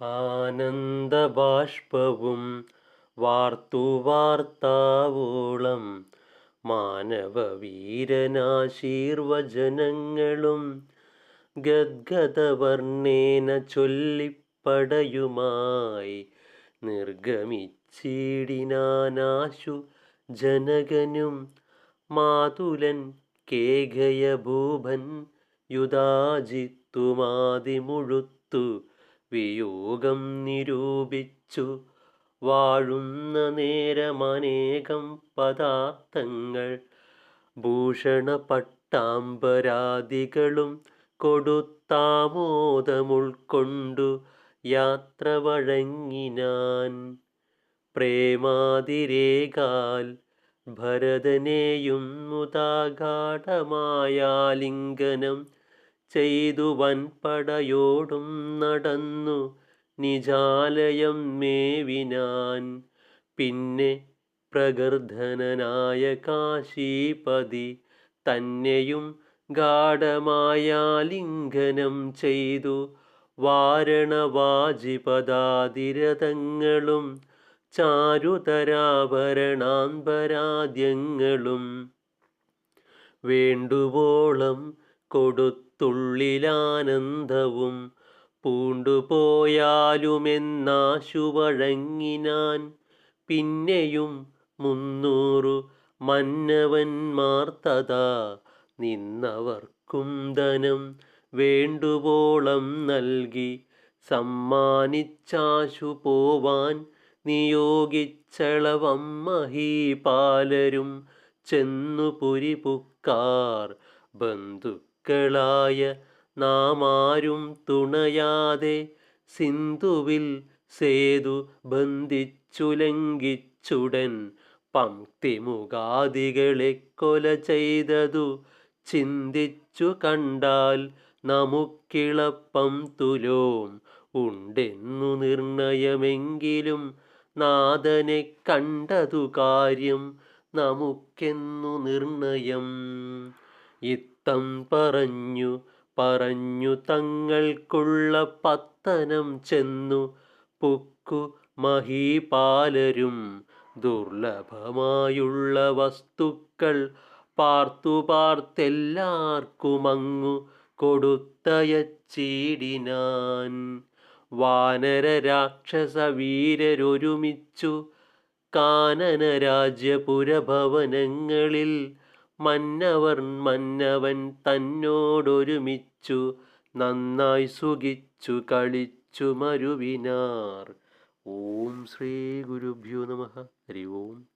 ആനന്ദബാഷ്പവും വാർത്തു വാർത്താവോളം മാനവവീരനാശീർവചനങ്ങളും ഗദ്ഗതവർണേന ചൊല്ലിപ്പടയുമായി നിർഗമിച്ചിടിനാനാശു ജനകനും മാതുലൻ കേകയഭൂപൻ യുധാജിത്തുമാതിമുഴുത്തു വിയോഗം നിരൂപിച്ചു. വാഴുന്ന നേരമനേകം പദാർത്ഥങ്ങൾ ഭൂഷണ പട്ടാമ്പരാദികളും കൊടുത്താമോദമുൾക്കൊണ്ടു യാത്ര വഴങ്ങിനാൻ. പ്രേമാതിരേകാൽ ഭരതനെയും മുതാഗാഠമായാലിംഗനം ചെയ്തു വൻപടയോടും നടന്നു നിജാലയം മേവിനാൻ. പിന്നെ പ്രഗർധനനായ കാശീപതി തന്നെയും ഗാഠമായാലിംഗനം ചെയ്തു. വാരണവാജിപദാതിരഥങ്ങളും ചാരുതരാഭരണാംബരാദ്യങ്ങളും വേണ്ടുവോളം കൊടുത്തുള്ളിലാനന്ദവും പൂണ്ടുപോയാലുമെന്നാശു വഴങ്ങിനാൻ പിന്നെയും മുന്നൂറു മന്നവന്മാർ തഥാ നിന്നവർക്കും ധനം വേണ്ടുവോളം നൽകി സമ്മാനിച്ചാശു പോവാൻ നിയോഗിച്ചളവം മഹീപാലരും ചെന്നു പുരിപുക്കാർ ബന്ധുക്കളായ നാമാരും തുണയാതെ സിന്ധുവിൽ സേതു ബന്ധിച്ചുലംഘിച്ചുടൻ പംക്തിമുഖാദികളെ കൊല ചെയ്തതു ചിന്തിച്ചു കണ്ടാൽ നമുക്കിളപ്പം തുലോം. ഉണ്ടെന്നു നിർണയമെങ്കിലും നാഥനെ കണ്ടതു കാര്യം നമുക്കെന്നു നിർണയം. ഇത്തം പറഞ്ഞു. പറഞ്ഞു തങ്ങൾക്കുള്ള പത്തനം ചെന്നു. പുക്കു മഹീപാലരും ദുർലഭമായുള്ള വസ്തുക്കൾ പാർത്തു പാർത്തെല്ലാർക്കുമങ്ങു കൊടുത്തയച്ചീടിനാൻ. വാനര രാക്ഷസ വീരരൊരുമിച്ചു കാനന രാജ്യപുരഭവനങ്ങളിൽ മന്നവർ മന്നവൻ തന്നോടൊരുമിച്ചു നന്നായി സുഖിച്ചു കളിച്ചു മരുവിനാർ. ഓം ശ്രീ ഗുരുഭ്യോ നമ. ഹരി ഓം.